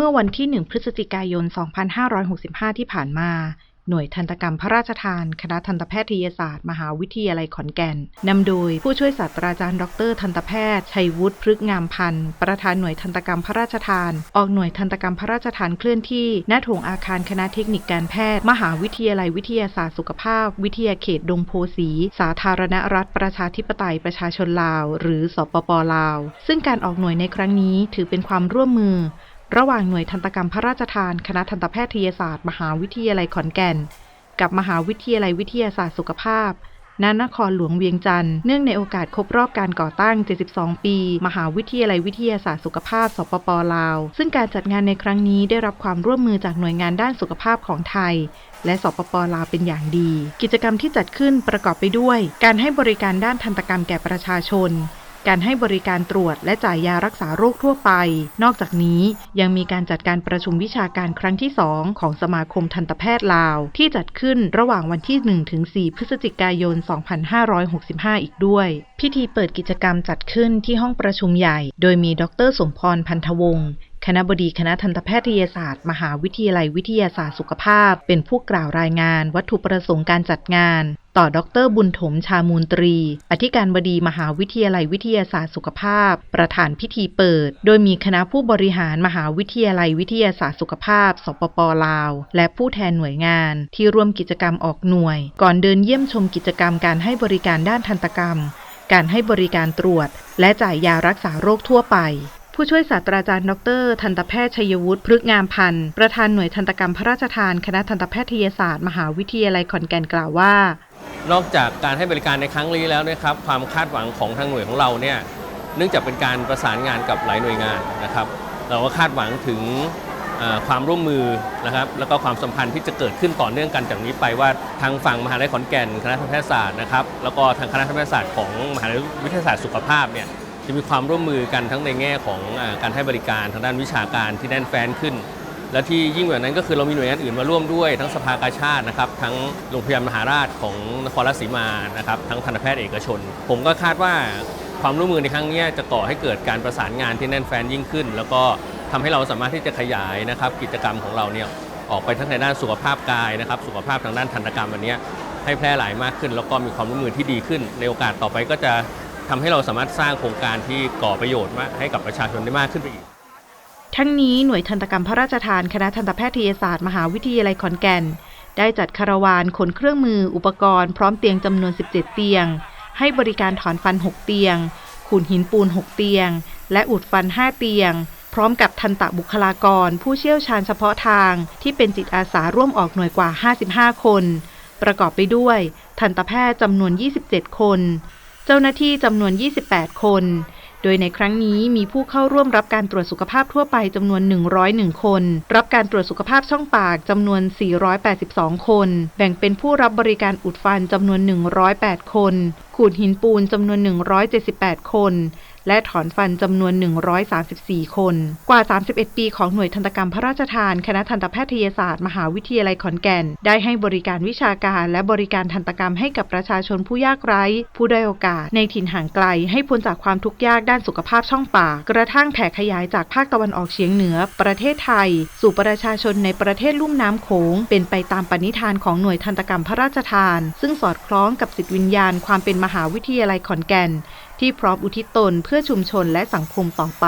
เมื่อวันที่ 1 พฤศจิกายน 2565 ที่ผ่านมา หน่วยทันตกรรมพระราชทาน คณะทันตแพทยศาสตร์ มหาวิทยาลัยขอนแก่น นำโดยผู้ช่วยศาสตราจารย์ดร ทันตแพทย์ ชัยวุฒิพฤกงามพันธ์ ประธานหน่วยทันตกรรมพระราชทาน ออกหน่วยทันตกรรมพระราชทานเคลื่อนที่ณโถงอาคารคณะเทคนิคการแพทย์ มหาวิทยาลัยวิทยาศาสตร์สุขภาพ วิทยาเขตดงโพสี สาธารณรัฐประชาธิปไตยประชาชนลาว หรือสปปลาว ซึ่งการออกหน่วยในครั้งนี้ถือเป็นความร่วมมือ ระหว่างหน่วยทันตกรรมพระราชทานคณะทันตแพทยศาสตร์ มหาวิทยาลัยขอนแก่น กับมหาวิทยาลัยวิทยาศาสตร์สุขภาพณนครหลวงเวียงจันทร์เนื่องในโอกาสครบรอบการก่อตั้ง 72 ปี มหาวิทยาลัยวิทยาศาสตร์สุขภาพ สปปลาว ซึ่งการจัดงานในครั้งนี้ได้รับความร่วมมือจากหน่วยงานด้านสุขภาพของไทย และสปปลาวเป็นอย่างดี กิจกรรมที่จัดขึ้นประกอบไปด้วย การให้บริการด้านทันตกรรมแก่ประชาชน การให้บริการตรวจและจ่ายยารักษาโรคทั่วไป นอกจากนี้ยังมีการจัดการประชุมวิชาการครั้งที่ 2 ของสมาคมทันตแพทย์ลาว ที่จัดขึ้นระหว่างวันที่ 1-4 พฤศจิกายน 2565 อีกด้วย พิธีเปิดกิจกรรมจัดขึ้นที่ห้องประชุมใหญ่ โดยมีดรสมพรพันธวงศ์ คณะบดีคณะทันตแพทยศาสตร์ มหาวิทยาลัยวิทยาศาสตร์สุขภาพ เป็นผู้กล่าวรายงาน วัตถุประสงค์การจัดงาน ต่อดรบุญถมชามูลตรี อธิการบดีมหาวิทยาลัยวิทยาศาสตร์สุขภาพ ประธานพิธีเปิด โดยมีคณะผู้บริหารมหาวิทยาลัยวิทยาศาสตร์สุขภาพ สปปลาว และผู้แทนหน่วยงาน ที่ร่วมกิจกรรมออกหน่วย ก่อนเดินเยี่ยมชมกิจกรรมการให้บริการด้านทันตกรรม การให้บริการตรวจ และจ่ายยารักษาโรคทั่วไป ผู้ช่วยศาสตราจารย์ดร ทันตแพทย์ชัยวุฒิพฤกงามพันธ์ประธานหน่วยทันตกรรมพระราชทานคณะทันตแพทยศาสตร์ มหาวิทยาลัยขอนแก่นกล่าวว่า นอกจากการให้บริการในครั้งนี้แล้วนะครับ ความคาดหวังของทางหน่วยของเราเนี่ยเนื่องจากเป็นการประสานงานกับหลายหน่วยงานนะครับ เราก็คาดหวังถึงความร่วมมือนะครับแล้วก็ความสัมพันธ์ที่จะเกิดขึ้นต่อเนื่องกันจากนี้ไปว่าทางฝั่งมหาวิทยาลัยขอนแก่นคณะทันตแพทยศาสตร์นะครับแล้วก็ทางคณะทันตแพทยศาสตร์ของมหาวิทยาลัยศาสตร์สุขภาพเนี่ย จะมีความร่วมมือกันทั้งในแง่ของอการให้บริการทางด้านวิชาการที่แน่นแฟ้นขึ้น และที่ยิ่งกว่านั้นก็คือเรามีหน่วยงานอื่นมาร่วมด้วยทั้งสภากาชาตินะครับทั้งโรงพยาบาลมหาราชของนครราชสีมานะครับทั้งทันตแพทย์เอกชน ผมก็คาดว่าความร่วมมือในครั้งนี้จะก่อให้เกิดการประสานงานที่แน่นแฟ้นยิ่งขึ้น แล้วก็ทำให้เราสามารถที่จะขยายนะครับกิจกรรมของเราเนี่ยออกไปทั้งในด้านสุขภาพกายนะครับสุขภาพทางด้านทันตกรรมอันนี้ให้แพร่หลายมากขึ้น แล้วก็มีความร่วมมือที่ดีขึ้น ในโอกาสต่อไปก็จะ ทำให้เราสามารถสร้างโครงการที่ก่อประโยชน์มากให้กับประชาชนได้มากขึ้นไปอีก ทั้งนี้หน่วยทันตกรรมพระราชทานคณะทันตแพทยศาสตร์มหาวิทยาลัยขอนแก่น ได้จัดคาราวานขนเครื่องมืออุปกรณ์พร้อมเตียงจำนวน 17 เตียง ให้บริการถอนฟัน 6 เตียง ขูดหินปูน 6 เตียง และอุดฟัน 5 เตียง พร้อมกับทันตบุคลากร ผู้เชี่ยวชาญเฉพาะทาง ที่เป็นจิตอาสาร่วมออกหน่วยกว่า 55 คน ประกอบไปด้วย ทันตแพทย์จำนวน 27 คน เจ้าหน้าที่จำนวน 28 คน โดยในครั้งนี้มีผู้เข้าร่วมรับการตรวจสุขภาพทั่วไปจำนวน 101 คน รับการตรวจสุขภาพช่องปากจำนวน 482 คน แบ่งเป็นผู้รับบริการอุดฟันจำนวน 108 คน ขูดหินปูนจำนวน 178 คน และถอนฟันจำนวน 134 คน กว่า 31 ปีของหน่วยทันตกรรมพระราชทาน คณะทันตแพทยศาสตร์ มหาวิทยาลัยขอนแก่น ได้ให้บริการวิชาการและบริการทันตกรรมให้กับประชาชนผู้ยากไร้ ผู้ด้อยโอกาส ในถิ่นห่างไกล ให้พ้นจากความทุกข์ยากด้านสุขภาพช่องปาก กระทั่งแผ่ขยายจากภาคตะวันออกเฉียงเหนือ ประเทศไทย สู่ประชาชนในประเทศลุ่มน้ำโขง เป็นไปตามปณิธานของหน่วยทันตกรรมพระราชทาน ซึ่งสอดคล้องกับจิตวิญญาณความเป็นมหาวิทยาลัยขอนแก่น ที่พร้อมอุทิศตนเพื่อชุมชนและสังคมต่อไป